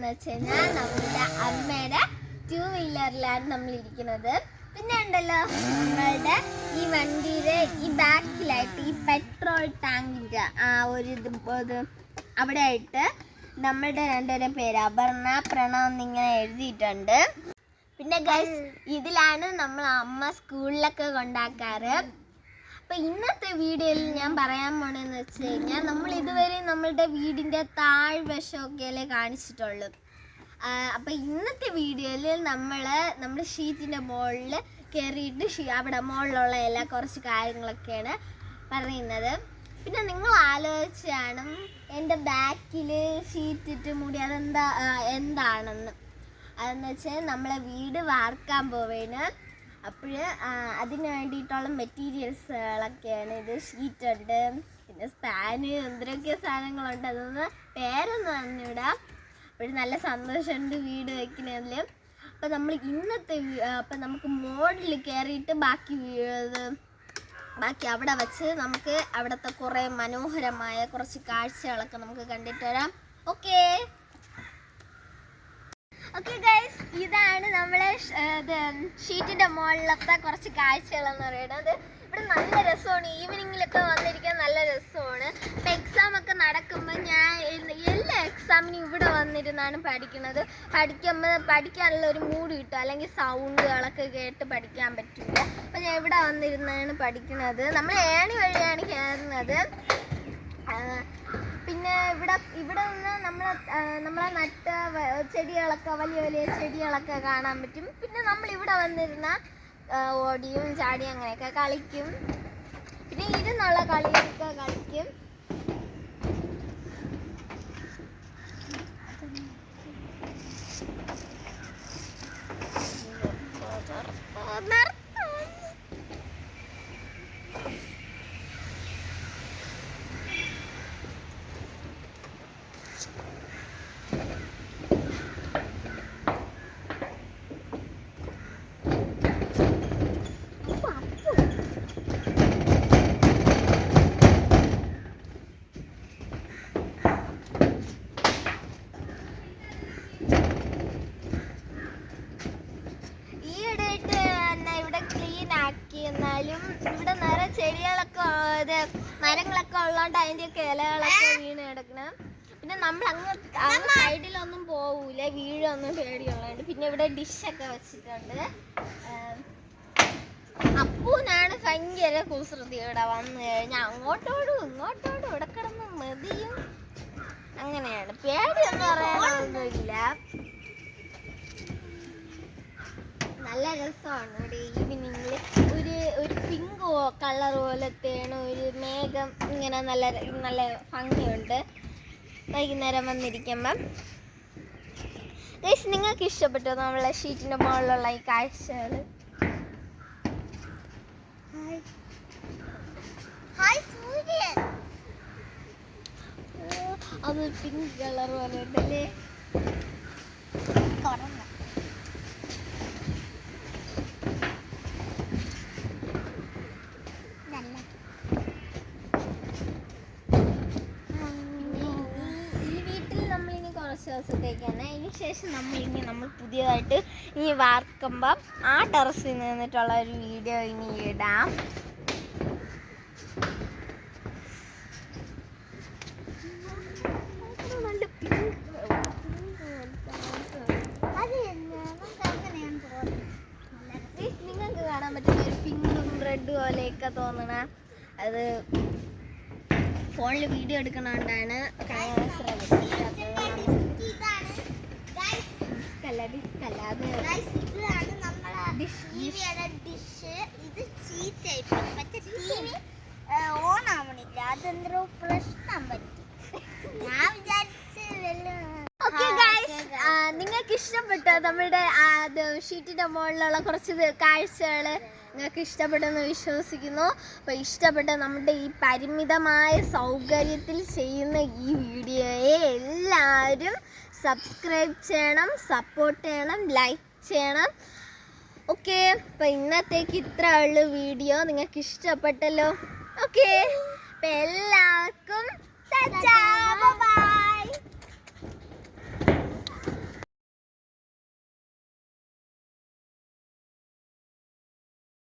വെച്ച് കഴിഞ്ഞാൽ നമ്മളുടെ അമ്മയുടെ ടൂ വീലറിലാണ് നമ്മൾ ഇരിക്കുന്നത് പിന്നെ ഉണ്ടല്ലോ നമ്മളുടെ ഈ വണ്ടിയുടെ ഈ ബാക്കിലായിട്ട് ഈ പെട്രോൾ ടാങ്കിന്റെ ആ ഒരു ഇത് അവിടെ ആയിട്ട് നമ്മളുടെ രണ്ടുപേരും പേര് അപർണ പ്രണവ് എന്നിങ്ങനെ എഴുതിയിട്ടുണ്ട്. പിന്നെ ഗൈസ് ഇതിലാണ് നമ്മൾ അമ്മ സ്കൂളിലൊക്കെ കൊണ്ടാക്കാറ്. അപ്പൊ ഇന്നത്തെ വീഡിയോയിൽ ഞാൻ പറയാൻ പോണെന്ന് വെച്ച് കഴിഞ്ഞാൽ നമ്മൾ ഇതുവരെ നമ്മളുടെ വീടിന്റെ താഴ്വശമൊക്കെയല്ലേ കാണിച്ചിട്ടുള്ളൂ. അപ്പൊ ഇന്നത്തെ വീഡിയോയിൽ നമ്മൾ നമ്മുടെ ഷീറ്റിന്റെ മുകളിൽ കയറിയിട്ട് ഷീ അവിടെ മുകളിലുള്ള എല്ലാ കുറച്ച് കാര്യങ്ങളൊക്കെയാണ് പറയുന്നത്. പിന്നെ നിങ്ങൾ ആലോചിച്ചാണ് എന്റെ ബാക്കിൽ ഷീറ്റിട്ട് മൂടി അതെന്താ എന്താണെന്ന്. അതെന്ന് വെച്ചാൽ നമ്മളെ വീട് വാർക്കാൻ പോവേണ്. അപ്പോൾ അതിന് വേണ്ടിയിട്ടുള്ള മെറ്റീരിയൽസുകളൊക്കെയാണ് ഇത് ഷീറ്റ് ഉണ്ട്. പിന്നെ സ്പാന് എന്തൊക്കെ സാധനങ്ങളുണ്ട്. അതൊന്ന് പേരൊന്ന് പറഞ്ഞുവിടാം അപ്പോൾ നല്ല സന്തോഷമുണ്ട് വീട് വയ്ക്കുന്നതിൽ അപ്പോൾ നമ്മൾ ഇന്നത്തെ അപ്പം നമുക്ക് മോഡിൽ കയറിയിട്ട് ബാക്കി ബാക്കി അവിടെ വച്ച് നമുക്ക് അവിടുത്തെ കുറേ മനോഹരമായ കുറച്ച് കാഴ്ചകളൊക്കെ നമുക്ക് കണ്ടിട്ട് വരാം. ഓക്കേ ഓക്കെ ഇതാണ് നമ്മളെ ഷീറ്റിന്റെ മുകളിലത്തെ കുറച്ച് കാഴ്ചകൾ എന്ന് പറയുന്നത് ഇവിടെ നല്ല രസമാണ്. ഈവനിങ്ങിലൊക്കെ വന്നിരിക്കാൻ നല്ല രസമാണ്. ഇപ്പം എക്സാം ഒക്കെ നടക്കുമ്പോൾ ഞാൻ എല്ലാ എക്സാമിനും ഇവിടെ വന്നിരുന്നാണ് പഠിക്കുന്നത്. പഠിക്കുമ്പോൾ പഠിക്കാനുള്ള ഒരു മൂഡ് കിട്ടും. അല്ലെങ്കിൽ സൗണ്ടുകളൊക്കെ കേട്ട് പഠിക്കാൻ പറ്റില്ല അപ്പം ഞാൻ ഇവിടെ വന്നിരുന്നാണ് പഠിക്കുന്നത്. നമ്മൾ ഏണി വഴിയാണ് കയറുന്നത്. പിന്നെ ഇവിടെ ഇവിടെ നിന്ന് നമ്മൾ നമ്മളെ നട്ട ചെടികളൊക്കെ വലിയ വലിയ ചെടികളൊക്കെ കാണാൻ പറ്റും. പിന്നെ നമ്മൾ ഇവിടെ വന്നിരുന്ന ഓടിയും ചാടിയും അങ്ങനെയൊക്കെ കളിക്കും. പിന്നെ ഇരുന്നുള്ള കളിയൊക്കെ കളിക്കും. എന്നാലും ഇവിടെ നിറയെ ചെടികളൊക്കെ ഇത് മരങ്ങളൊക്കെ ഉള്ളതുകൊണ്ട് അതിന്റെയൊക്കെ ഇലകളൊക്കെ വീണ് കിടക്കണം. പിന്നെ നമ്മൾ അങ്ങ് സൈഡിലൊന്നും പോവൂല വീഴൊന്നും പേടിയുള്ളതുകൊണ്ട്. പിന്നെ ഇവിടെ ഡിഷൊക്കെ വെച്ചിട്ടുണ്ട്. അപ്പൂനാണ് ഭയങ്കര കുസൃതി ഇവിടെ വന്നു കഴിഞ്ഞാൽ അങ്ങോട്ടോടും ഇങ്ങോട്ടോടും ഇവിടെ കിടന്ന് മതിയും. അങ്ങനെയാണ്. പേടിയൊന്നും പറയാനൊന്നുമില്ല. നല്ല രസമാണ് ഇവിടെ ഈവനിങ്ങിൽ ഒരു ഒരു പിങ്ക് കളർ പോലത്തെയാണ് ഒരു മേഘം ഇങ്ങനെ നല്ല നല്ല ഭംഗിയുണ്ട്. വൈകുന്നേരം വന്നിരിക്കുമ്പം. ഗൈസ് നിങ്ങൾക്ക് ഇഷ്ടപ്പെട്ടു നമ്മളെ ഷീറ്റിന്റെ മുകളിലുള്ള ഈ കാഴ്ചകൾ അത് പിങ്ക് കളർ പോലെ ഉണ്ടല്ലേ കുറഞ്ഞ നല്ല ഈ വീട്ടിൽ നമ്മൾ ഇനി കുറച്ച് ദിവസത്തേക്കാണ് അതിന് ശേഷം നമ്മൾ ഇനി നമ്മൾ പുതിയതായിട്ട് ഇനി വാർക്കുമ്പം ആ ടെറസിൽ നിന്നിട്ടുള്ള ഒരു വീഡിയോ ഇനി ഇടാം. നിങ്ങൾക്ക് കാണാൻ പറ്റുന്ന ഒരു പിങ്കും റെഡും പോലെയൊക്കെ തോന്നണ അത് ഫോണിൽ വീഡിയോ എടുക്കണോണ്ടാണ് ശ്രമിക്കുന്നത്. ഡിസ്കല്ല ഡിസ്കല്ല അത് ഓൺ ആവണില്ല അതെന്തോ പ്രശ്നം പറ്റി. ഞാൻ വിചാരിച്ച് നിങ്ങൾക്ക് ഇഷ്ടപ്പെട്ടോ നമ്മുടെ ഷീറ്റിന്റെ മുകളിലുള്ള കുറച്ച് ഇത് കാഴ്ചകൾ നിങ്ങൾക്ക് ഇഷ്ടപ്പെട്ടെന്ന് വിശ്വസിക്കുന്നു. അപ്പോൾ ഇഷ്ടപ്പെട്ട നമ്മുടെ ഈ പരിമിതമായ സൗകര്യത്തിൽ ചെയ്യുന്ന ഈ വീഡിയോയെ എല്ലാവരും സബ്സ്ക്രൈബ് ചെയ്യണം സപ്പോർട്ട് ചെയ്യണം ലൈക്ക് ചെയ്യണം. ഓക്കെ അപ്പം ഇന്നത്തേക്ക് ഇത്ര ഉള്ളു വീഡിയോ. നിങ്ങൾക്ക് ഇഷ്ടപ്പെട്ടല്ലോ. ഓക്കെ അപ്പം ടാറ്റാ